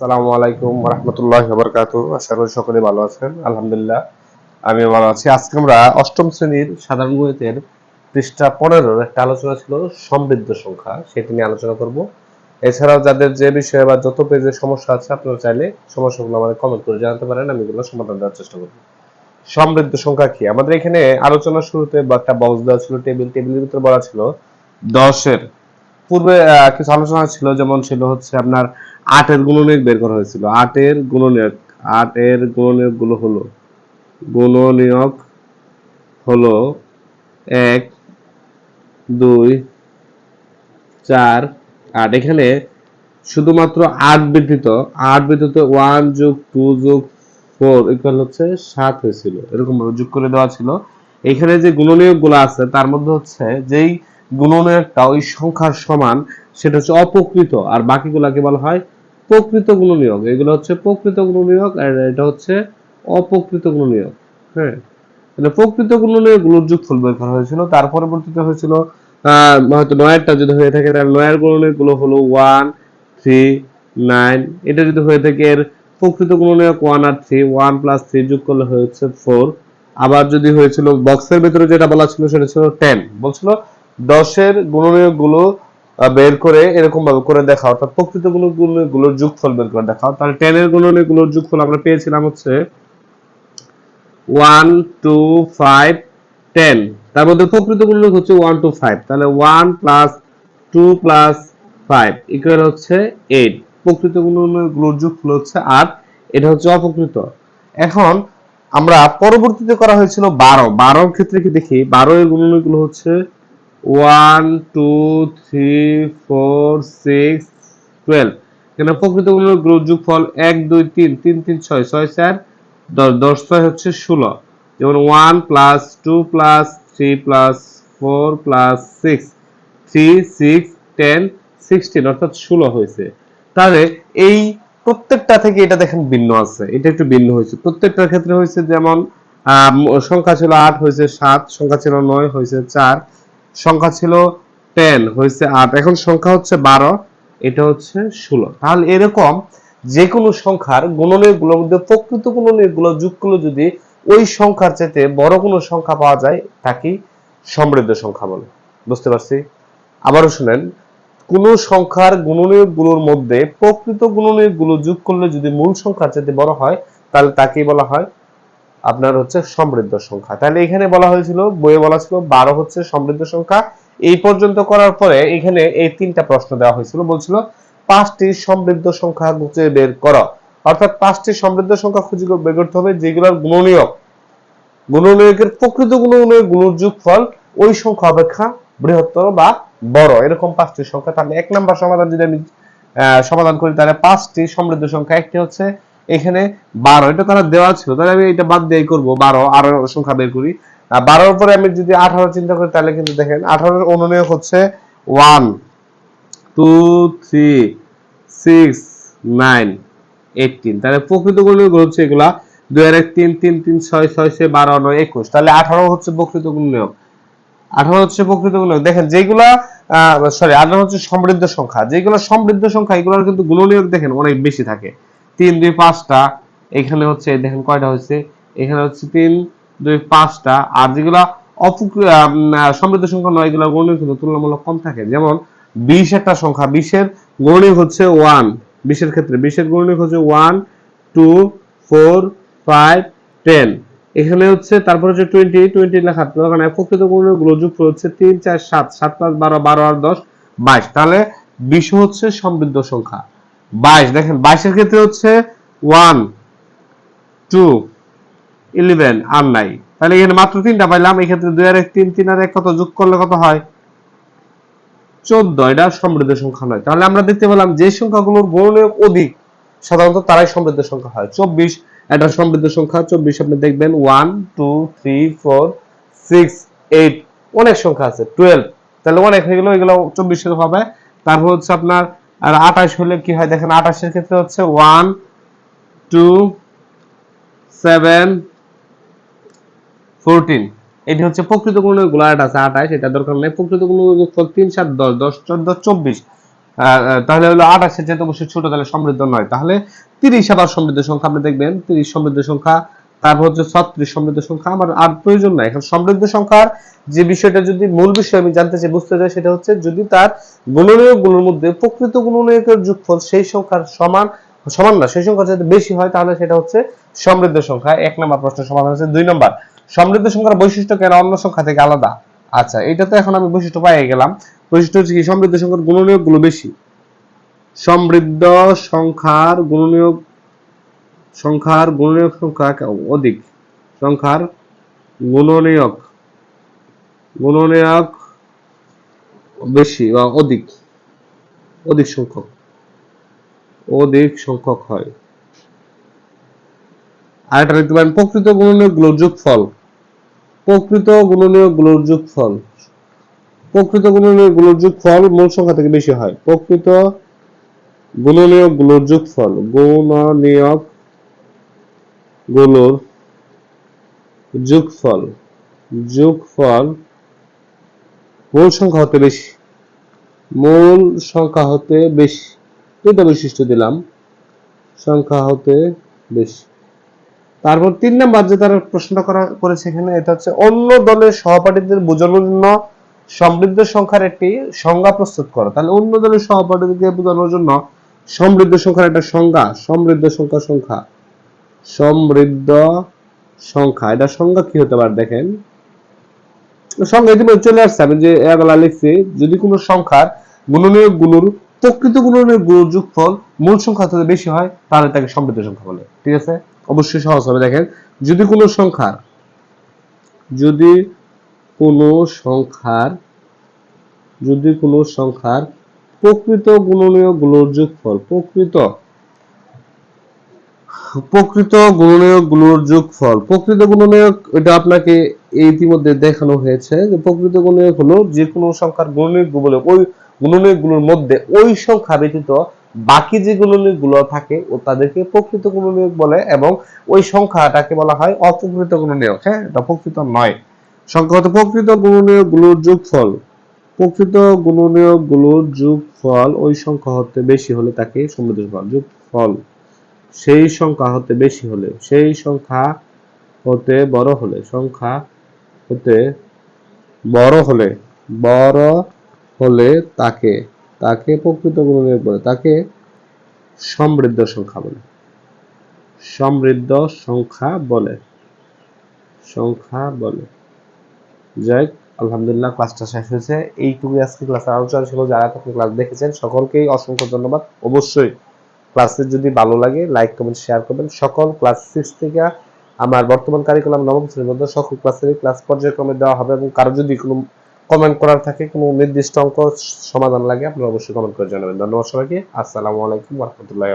সালামু আলাইকুম রহমতুল্লাহ বরকাত আশা করি সকলে ভালো আছেন। আলহামদুলিল্লাহ আমি ভালো আছি। আজকে আমরা অষ্টম শ্রেণির সাধারণ গণিতের পৃষ্ঠা পনেরোর একটা আলোচনা ছিল সমৃদ্ধ সংখ্যা, সেটি নিয়ে আলোচনা করব। এছাড়াও যাদের যে বিষয়ে বা যত পেজে সমস্যা আছে, আপনারা চাইলে সমস্যাগুলো আমাদের কমেন্ট করে জানাতে পারেন, আমি এগুলো সমাধান দেওয়ার চেষ্টা করব। সমৃদ্ধ সংখ্যা কি? আমাদের এখানে আলোচনার শুরুতে বা একটা বক্স দেওয়া ছিল টেবিল টেবিলের ভিতরে বলা ছিল দশের। পূর্বে কিছু আলোচনা ছিল, যেমন ছিল হচ্ছে আপনার আটের গুণনীয়ক বের করা হয়েছিল। আটের গুণনীয়ক আটের গুণনীয়কগুলো হলো, গুণনীয়ক হলো এক, দুই, চার, আট। এখানে শুধুমাত্র আট ব্যতীত আট ব্যতীত ওয়ান যোগ টু যোগ ফোর ইকুয়াল হচ্ছে সাত হয়েছিল। এরকম ভাবে যোগ করে দেওয়া ছিল। এখানে যে গুণনীয়কগুলো আছে, তার মধ্যে হচ্ছে যেই গুণনীয়কটা ওই সংখ্যার সমান, সেটা হচ্ছে অপকৃত আর বাকিগুলাকে বলা হয় প্রকৃত গুণনীয়ক এগুলো হচ্ছে প্রকৃত গুণনীয়ক আর এটা হচ্ছে অপ্রকৃত গুণনীয়ক হ্যাঁ? তাহলে প্রকৃত গুণনীয়কগুলোর যোগফল বের করা হয়েছিল। তার পরবর্তীতে হয়েছিল হয়তো নয়েরটা যদি হয়ে থাকে, তাহলে নয়ের গুণনীয়কগুলো হলো ওয়ান থ্রি নাইন এটা যদি হয়ে থাকে, এর প্রকৃত গুণনীয়ক ওয়ান আর থ্রি ওয়ান প্লাস থ্রি যোগ করলে হয়েছে ফোর আবার যদি হয়েছিল বক্সের ভিতরে যেটা বলা ছিল, সেটা ছিল টেন বলছিল দশের গুণনীয়কগুলো বের করে এরকম ভাবে করে দেখা অর্থাৎ প্রকৃতগুলোর যোগফল বের করে দেখাও। তাহলে টেন এর গুণনীয়কগুলোর যোগফল আমরা পেয়েছিলাম হচ্ছে ওয়ান টু ফাইভ টেন তার মধ্যে প্রকৃত গুণনীয়ক হচ্ছে ওয়ান টু ফাইভ তাহলে one plus two plus five equal হচ্ছে এইট প্রকৃত গুণনীয়কগুলোর যোগফল হচ্ছে আট। এটা হচ্ছে অপ্রকৃত। এখন আমরা পরবর্তীতে করা হয়েছিল বারো। বারোর ক্ষেত্রে কি দেখি? বারো এর গুণনীয়কগুলো হচ্ছে one, two, three, four, six, twelve. এখানে প্রকৃতগুলোর যোগফল এক, দুই, তিন তিন তিন, ছয় ছয়, চার, দশ দশ, ছয় হচ্ছে ষোলো। যেমন one plus two plus three plus four plus six, three, six, ten, sixteen, অর্থাৎ ষোলো হয়েছে। তাহলে এই প্রত্যেকটা থেকে এটা দেখেন ভিন্ন আছে, এটা একটু ভিন্ন হয়েছে। প্রত্যেকটার ক্ষেত্রে হয়েছে যেমন সংখ্যা ছিল আট হয়েছে সাত, সংখ্যা ছিল নয় হয়েছে চার সংখ্যা ছিল টেন হয়েছে আট। এখন সংখ্যা হচ্ছে বারো, এটা হচ্ছে ষোলো। তাহলে এরকম যে কোনো সংখ্যার গুণনীয়কগুলোর মধ্যে প্রকৃত গুণনীয়কগুলো যোগ করলে যদি ওই সংখ্যার চাইতে বড় কোনো সংখ্যা পাওয়া যায় তাকেই সমৃদ্ধ সংখ্যা বলে। বুঝতে পারছি? আবারও শুনেন, কোন সংখ্যার গুণনীয়কগুলোর মধ্যে প্রকৃত গুণনীয়কগুলো যোগ করলে যদি মূল সংখ্যার চাইতে বড় হয়, তাহলে তাকেই বলা হয় আপনার হচ্ছে সমৃদ্ধ সংখ্যা। তাহলে এখানে বলা হয়েছিল, বইয়ে বলা ছিল বারো হচ্ছে সমৃদ্ধ সংখ্যা। এই পর্যন্ত করার পরে এখানে এই তিনটা প্রশ্ন দেওয়া হয়েছিল। বলছিল, পাঁচটি সমৃদ্ধ সংখ্যা খুঁজে বের করো। অর্থাৎ পাঁচটি সমৃদ্ধ সংখ্যা খুঁজে বের করতে হবে যেগুলোর গুণনীয়ক। গুণনীয়কের প্রকৃত গুণনীয়কগুলোর যোগফল ওই সংখ্যা অপেক্ষা বৃহত্তর বা বড়। এরকম পাঁচটি সংখ্যা, তাহলে এক নাম্বার সমাধান যদি আমি সমাধান করি, তাহলে পাঁচটি সমৃদ্ধ সংখ্যা, একটি হচ্ছে এখানে বারো, এটা তারা দেওয়া ছিল। তাহলে আমি এটা বাদ দিয়ে করব, বারো, আরও সংখ্যা বের করি। বারোর পরে আমি যদি আঠারো চিন্তা করি, তাহলে কিন্তু দেখেন, আঠারোর অনুনিয়োগ হচ্ছে one two three six nine eighteen তাহলে প্রকৃত গুণনীয়ক হচ্ছে এগুলা দুই আর এক, তিন তিন তিন, ছয় ছয় ছয়, বারো, নয়, একুশ। তাহলে আঠারো হচ্ছে প্রকৃত গুণনীয়ক আঠারো হচ্ছে প্রকৃত গুণনীয়ক দেখেন, যেগুলা সরি আঠারো হচ্ছে সমৃদ্ধ সংখ্যা। যেগুলো সমৃদ্ধ সংখ্যা, এগুলোর কিন্তু গুণনীয়ক দেখেন অনেক বেশি থাকে। তিন, দুই, পাঁচটা। এখানে হচ্ছে, দেখেন কয়টা হচ্ছে এখানে হচ্ছে তিন, দুই, পাঁচটা। আর যেগুলা সমৃদ্ধ সংখ্যা নয় এগুলো গণনীয় কিন্তু তুলনামূলক কম থাকে। যেমন, বিশ একটা সংখ্যা, বিশের গণনীয় হচ্ছে ওয়ান। বিশের ক্ষেত্রে, বিশের গণনীয় হচ্ছে one, two, four, five, ten. এখানে হচ্ছে, তারপর হচ্ছে টোয়েন্টি টোয়েন্টি লেখা দরকার নাই প্রকৃতগুলো যুক্ত হচ্ছে তিন, চার, সাত। সাত পাঁচ, বারো বারো আর দশ, বাইশ। তাহলে, বিশ হচ্ছে সমৃদ্ধ সংখ্যা। বাইশ। দেখেন, বাইশের ক্ষেত্রে হচ্ছে ওয়ান টু ইলেভেন আর নাই। তাহলে এখানে মাত্র তিনটা পাইলাম, এক্ষেত্রে দুই আর এক, তিন তিন আর এক কত? যোগ করলে কত হয়? চোদ্দ। এটা সমৃদ্ধ সংখ্যা নয়। তাহলে আমরা দেখতে পেলাম যে সংখ্যাগুলোর গণনীয়ক অধিক, সাধারণত তারাই সমৃদ্ধ সংখ্যা হয়। চব্বিশ, এটা সমৃদ্ধ সংখ্যা। চব্বিশ, আপনি দেখবেন one two three four six eight অনেক সংখ্যা আছে। টুয়েলভ তাহলে অনেক হয়ে গেল, এগুলো চব্বিশের হবে। তারপর হচ্ছে আপনার আর আঠাশ হলে কি হয় দেখেন, আঠাশের ক্ষেত্রে হচ্ছে ওয়ান টু সেভেন ফোরটিন এটি হচ্ছে প্রকৃত গুণেরগুলো আট আছে আঠাশ, এটা দরকার নেই। প্রকৃত যোগফল তিন, সাত, দশ দশ, চোদ্দ, চব্বিশ। তাহলে হলো আঠাশের যেহেতু অবশ্যই ছোট, তাহলে সমৃদ্ধ নয়। তাহলে তিরিশ আবার সমৃদ্ধ সংখ্যা আপনি দেখবেন, তিরিশ সমৃদ্ধ সংখ্যা তারপর হচ্ছে ছত্রিশ সমৃদ্ধ সংখ্যা। আমার আর প্রয়োজন নাই এখন সমৃদ্ধ সংখ্যার যে বিষয়টা যদি মূল বিষয় আমি জানতে চাই, বুঝতে চাই, সেটা হচ্ছে যদি তার গুণনীয়কগুলোর মধ্যে প্রকৃত গুণনীয়কের যোগফল সেই সংখ্যার সমান সমান না, সেই সংখ্যা যদি বেশি হয়, তাহলে সেটা হচ্ছে সমৃদ্ধ সংখ্যা। এক নম্বর প্রশ্নের সমাধান হচ্ছে দুই নম্বর। সমৃদ্ধ সংখ্যার বৈশিষ্ট্য কেন অন্য সংখ্যা থেকে আলাদা? আচ্ছা এটা তো এখন আমি বৈশিষ্ট্য পাই গেলাম। বৈশিষ্ট্য হচ্ছে কি, সমৃদ্ধ সংখ্যার গুণনীয়কগুলো বেশি। সমৃদ্ধ সংখ্যার গুণনীয়ক সংখ্যার গুণনীয়ক সংখ্যা অধিক। সংখ্যার গুণনীয়ক গুণনীয়ক বেশি বা অধিক অধিক সংখ্যক অধিক সংখ্যক হয়। আরেকটা দেখতে পারেন, প্রকৃত গুণনীয়কগুলোর যোগফল প্রকৃত গুণনীয়কগুলোর যোগফল প্রকৃত গুণনীয়কগুলোর যোগফল মূল সংখ্যা থেকে বেশি হয়। প্রকৃত গুণনীয়কগুলোর যোগফল গুণনীয়ক গুলোর যোগফল যোগফল মূল সংখ্যা হতে বেশি। মূল সংখ্যা হতে বেশি। দুইটা বৈশিষ্ট্য দিলাম। সংখ্যা হতে বেশি। তারপর তিন নাম্বার যে তারা প্রশ্নটা করা করেছে এখানে, এটা হচ্ছে অন্য দলের সহপাঠীদের বোঝানোর জন্য সমৃদ্ধ সংখ্যার একটি সংজ্ঞা প্রস্তুত করো। তাহলে অন্য দলের সহপাঠীদেরকে বোঝানোর জন্য সমৃদ্ধ সংখ্যার একটা সংজ্ঞা, সমৃদ্ধ সংখ্যা সংখ্যা। সমৃদ্ধ সংখ্যা। এটা সংজ্ঞা কি হতে পারে দেখেন? সংখ্যা ইতিমধ্যে চলে আসছে। আমি যে এগুলা লিখছি, যদি কোনো সংখ্যারগুলোর প্রকৃত যোগফল মূল সংখ্যা বেশি হয়, তাহলে তাকে সমৃদ্ধ সংখ্যা বলে। ঠিক আছে? অবশ্যই সহজ হবে। দেখেন, যদি কোনো সংখ্যার, যদি কোনো সংখ্যার, যদি কোনো সংখ্যার প্রকৃত গুণনীয়গুলোর যোগফল, প্রকৃত প্রকৃত গুণনীয়কগুলোর যোগফল। প্রকৃত গুণনীয়ক এটা আপনাকে ইতিমধ্যে দেখানো হয়েছে যে প্রকৃত গুণনীয়ক হলো যে কোনো সংখ্যার গুণনীয়ক বলে ওই গুণনীয়কগুলোর মধ্যে ওই সংখ্যা ব্যতীত বাকি যে গুণনীয়কগুলো থাকে ও তাদেরকে প্রকৃত গুণনীয়ক বলে এবং ওই সংখ্যাটাকে বলা হয় অপ্রকৃত গুণনীয়ক। হ্যাঁ এটা প্রকৃত নয়। সংখ্যা হতে প্রকৃত গুণনীয়কগুলোর যোগফল। প্রকৃত গুণনীয়কগুলোর যোগফল ওই সংখ্যা হতে বেশি হলে তাকে সমৃদ্ধ যোগফল। সেই সংখ্যা হতে বেশি হলে, সেই সংখ্যা হতে বড় হলে, সংখ্যা হতে বড় হলে বড় হলে তাকে তাকে প্রকৃত গুণনীয়ক বলে, তাকে সমৃদ্ধ সংখ্যা বলে। সমৃদ্ধ সংখ্যা বলে সংখ্যা বলে। যাই আলহামদুলিল্লাহ ক্লাসটা শেষ হয়েছে। এইটুকু আজকে ক্লাসের আলোচনা ছিল। যারা আপনি ক্লাস দেখেছেন, সকলকেই অসংখ্য ধন্যবাদ। অবশ্যই ক্লাসে যদি ভালো লাগে লাইক কমেন্ট শেয়ার করবেন। সকল ক্লাস সিক্স থেকে আমার বর্তমান কারিকুলাম নবম শ্রেণির মধ্যে সকল ক্লাসের ক্লাস পর্যায়ক্রমে দেওয়া হবে এবং কারও যদি কোনো কমেন্ট করার থাকে, কোনো নির্দিষ্ট অঙ্ক সমাধান লাগে, আপনারা অবশ্যই কমেন্ট করে জানাবেন। ধন্যবাদ সবাইকে। আসসালামু আলাইকুম রহমতুল্লাহ